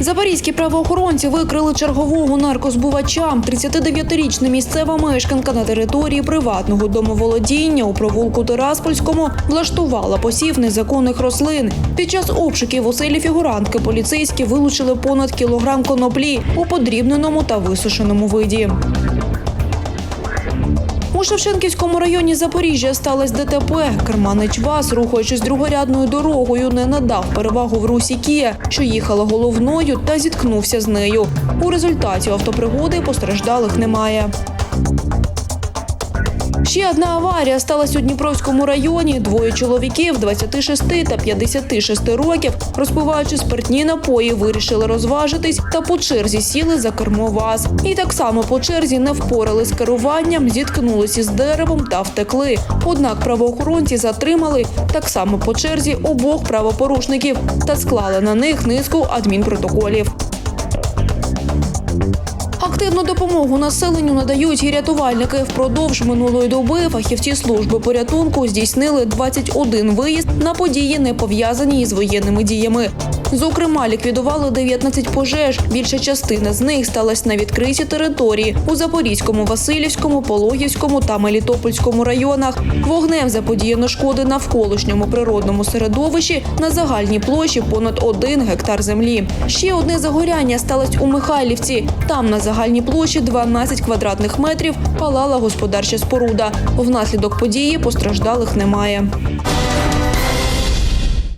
Запорізькі правоохоронці викрили чергового наркозбувача. 39-річна місцева мешканка на території приватного домоволодіння у провулку Тераспольському влаштувала посів незаконних рослин. Під час обшуків у селі фігурантки поліцейські вилучили понад кілограм коноплі у подрібненому та висушеному виді. У Шевченківському районі Запоріжжя сталося ДТП. Керманич ВАЗ, рухаючись другорядною дорогою, не надав перевагу в русі Кія, що їхала головною та зіткнувся з нею. У результаті автопригоди постраждалих немає. Ще одна аварія сталася у Дніпровському районі. Двоє чоловіків 26 та 56 років, розпиваючи спиртні напої, вирішили розважитись та по черзі сіли за кермо ВАЗ. І так само по черзі не впорали з керуванням, зіткнулися з деревом та втекли. Однак правоохоронці затримали так само по черзі обох правопорушників та склали на них низку адмінпротоколів. Активну допомогу населенню надають і рятувальники. Впродовж минулої доби фахівці служби порятунку здійснили 21 виїзд на події, не пов'язані із воєнними діями. Зокрема, ліквідували 19 пожеж. Більша частина з них сталася на відкритій території у Запорізькому, Васильівському, Пологівському та Мелітопольському районах. Вогнем заподіяно шкоди навколишньому природному середовищі на загальній площі понад 1 гектар землі. Ще одне загоряння сталося у Михайлівці. Там на загальній площі 12 квадратних метрів палала господарча споруда. Внаслідок події постраждалих немає.